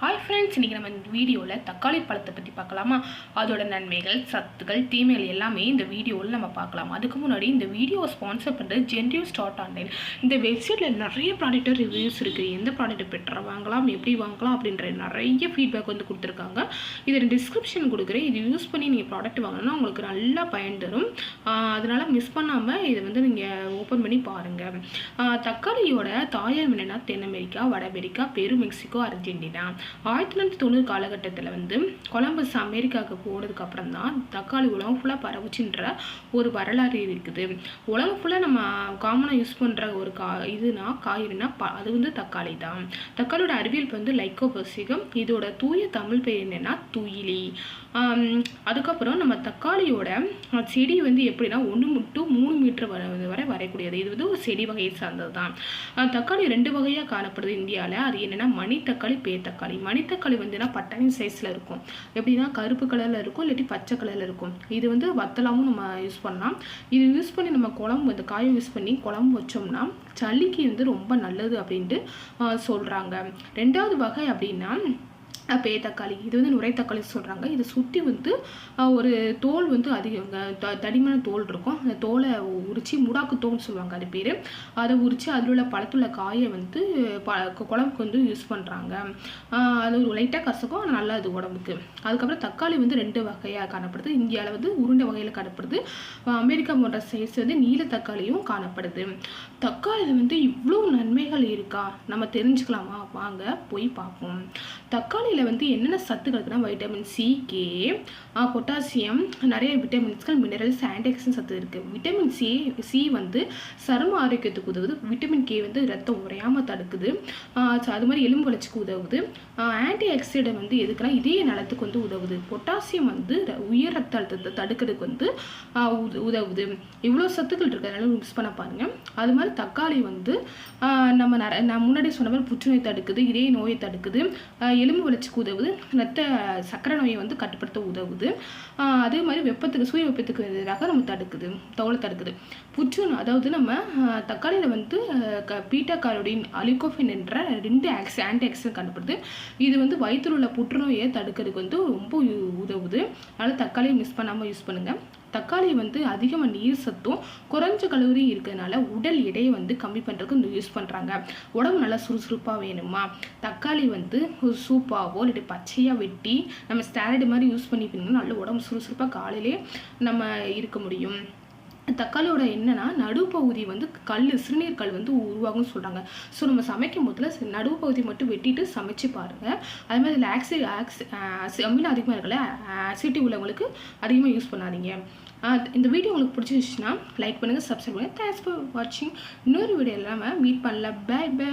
Hi friends இன்றைக்கி நம்ம இந்த வீடியோவில் தக்காளி பழத்தை பற்றி பார்க்கலாமா? அதோட நன்மைகள் சத்துக்கள் தீமைகள் எல்லாமே இந்த வீடியோவில் நம்ம பார்க்கலாம். அதுக்கு முன்னாடி இந்த வீடியோவை ஸ்பான்சர் பண்ணுறது ஜென்டியூ ஸ்டார்ட் ஆன்லைன் இந்த வெப்சைட்டில் நிறைய ப்ராடக்ட்டு ரிவ்யூஸ் இருக்குது எந்த ப்ராடக்ட் பெட்டராக வாங்கலாம் எப்படி வாங்கலாம் அப்படின்ற நிறைய ஃபீட்பேக் வந்து கொடுத்துருக்காங்க. இதில் டிஸ்கிரிப்ஷன் கொடுக்குறேன். இது யூஸ் பண்ணி நீங்கள் ப்ராடக்ட் வாங்கினா உங்களுக்கு நல்லா பயன் தரும். அதனால் மிஸ் பண்ணாமல் இதை வந்து நீங்கள் ஓப்பன் பண்ணி பாருங்கள் தக்காளியோட தாயார் என்னென்னா தென் அமெரிக்கா வட அமெரிக்கா பெரு மெக்சிகோ அர்ஜென்டினா. ஆயிரத்தி தொள்ளாயிரத்தி தொண்ணூறு காலகட்டத்தில் வந்து கொலம்பஸ் அமெரிக்காவுக்கு போனதுக்கு அப்புறம் தான் தக்காளி உலகம் ஃபுல்லாக பரவுச்சுன்ற ஒரு வரலாறு இருக்குது. உலகம் ஃபுல்லாக நம்ம காமனாக யூஸ் பண்ணுற ஒரு கா இதுனா காய்கறினா ப அது வந்து தக்காளி தான். தக்காளியோட அறிவியல் வந்து லைக்கோபசிகம் இதோட தூய தமிழ் பெயர் என்னன்னா துயிலி. அதுக்கப்புறம் நம்ம தக்காளியோட செடி வந்து எப்படின்னா ஒன்று டு மூணு மீட்டர் வரை வரை வரைக்கூடியது இது வந்து ஒரு செடி வகையை சார்ந்தது தான் தக்காளி ரெண்டு வகையாக காணப்படுது இந்தியாவில் அது என்னென்னா மணி தக்காளி பேத்தக்காளி மணித்தக்காளி வந்து பட்டாணி சைஸில் இருக்கும். எப்படின்னா கருப்பு கலரில் இருக்கும் இல்லாட்டி பச்சை கலரில் இருக்கும். இது வந்து வத்தலாவும் நம்ம யூஸ் பண்ணலாம். இது யூஸ் பண்ணி நம்ம குழம்பு இந்த காயம் யூஸ் பண்ணி குழம்பு வச்சோம்னா சளிக்கு வந்து ரொம்ப நல்லது அப்படின்ட்டு சொல்கிறாங்க ரெண்டாவது வகை அப்படின்னா அஹ் பேத்தக்காளி இது வந்து நுரை தக்காளி சொல்கிறாங்க இதை சுற்றி வந்து ஒரு தோல் வந்து அதிகம் த- தடிமான தோல் இருக்கும். அந்த தோலை உரித்து முடாக்கு தோல் சொல்லுவாங்க அது பேர். அதை உரித்து அதில் உள்ள பழத்துள்ள காயை வந்து ப குழம்புக்கு வந்து யூஸ் பண்ணுறாங்க அது ஒரு லைட்டாக கசக்கும் ஆனால் நல்லா அது உடம்புக்கு. அதுக்கப்புறம் தக்காளி வந்து ரெண்டு வகையாக காணப்படுது. இந்தியாவில் வந்து உருண்டை வகையில் காணப்படுது. அமெரிக்கா போன்ற சைஸ் வந்து நீல தக்காளியும் காணப்படுது. தக்காளியில் வந்து இவ்வளோ நன்மைகள் இருக்கா? நம்ம தெரிஞ்சுக்கலாமா? வாங்க போய் பார்ப்போம். தக்காளியில் வந்து என்னென்ன சத்துக்கள் இருக்குன்னா வைட்டமின் சி கே பொட்டாசியம் நிறைய விட்டமின்ஸ்கள் மினரல்ஸ் ஆன்டிஆக்சிடன்ட் சத்து இருக்குது விட்டமின் சி சி வந்து சரும ஆரோக்கியத்துக்கு உதவுது. விட்டமின் கே வந்து ரத்தம் உறையாமல் தடுக்குது. ஆஹ் அது மாதிரி எலும்பு வளர்ச்சிக்கு உதவுது. ஆன்டி ஆக்சிடென்ட் வந்து எதுக்குன்னா இதய நலத்துக்கு வந்து உதவுது. பொட்டாசியம் வந்து உயர் ரத்த அழுத்தத்தை தடுக்கிறதுக்கு வந்து உத- உதவுது. இவ்வளோ சத்துக்கள் இருக்கிறதுனால மிக்ஸ் பண்ண பாருங்கள் அது மாதிரி தக்காளி வந்து நம்ம நான் முன்னாடி சொன்ன மாதிரி புற்றுநோய் தடுக்குது இதய நோயை தடுக்குது. எலும்பு வளர்ச்சி வளர்ச்சிக்கு உதவுது ரத்த சக்கரை நோயை வந்து கட்டுப்படுத்த உதவுது. அதே மாதிரி வெப்பத்துக்கு சூரிய வெப்பத்துக்கு எதிராக நம்ம தடுக்குது தோலை தடுக்குது. புற்றுநோய் அதாவது நம்ம தக்காளியில் வந்து க பீட்டா காரோடின் அலிகோஃபின் என்ற ரெண்டு ஆக்ஸ் ஆன்டி ஆக்சிடன் கண்டுபிடுது இது வந்து வயிற்றில் உள்ள புற்றுநோயை தடுக்கிறதுக்கு வந்து ரொம்ப உ- உதவுது. அதனால் தக்காளியை மிஸ் பண்ணாமல் யூஸ் பண்ணுங்கள் தக்காளி வந்து அதிகமாக நீர் சத்தும் குறைஞ்ச கலோரி இருக்கிறதுனால உடல் எடையை வந்து கம்மி பண்ணுறதுக்கு இந்த யூஸ் பண்ணுறாங்க உடம்பு நல்லா சுறுசுறுப்பாக வேணுமா? தக்காளி வந்து ஒரு சூப்பாகவோ இல்லாட்டி பச்சையாக வெட்டி நம்ம ஸ்டாலட் மாதிரி யூஸ் பண்ணி நல்ல உடம்பு சுறுசுறுப்பாக காலையிலே நம்ம இருக்க முடியும். தக்காளியோட என்னென்னா நடுப்பகுதி வந்து கல் சிறுநீர் கல் வந்து உருவாகும்னு சொல்கிறாங்க ஸோ நம்ம சமைக்கும் போதில் நடுப்பகுதி மட்டும் வெட்டிட்டு சமைச்சு பாருங்கள் அதே மாதிரி இதில் ஆக்சி ஆக்சி அமிலம் அதிகமாக இருக்கல ஆசிட்டி உள்ளவங்களுக்கு அதிகமாக யூஸ் பண்ணாதீங்க. இந்த வீடியோ உங்களுக்கு பிடிச்சிருச்சுன்னா லைக் பண்ணுங்கள் சப்ஸ்கிரைப் பண்ணுங்கள் தேங்க்ஸ் ஃபார் வாட்சிங் இன்னொரு வீடியோ இல்லாமல் மீட் பண்ணல பை பை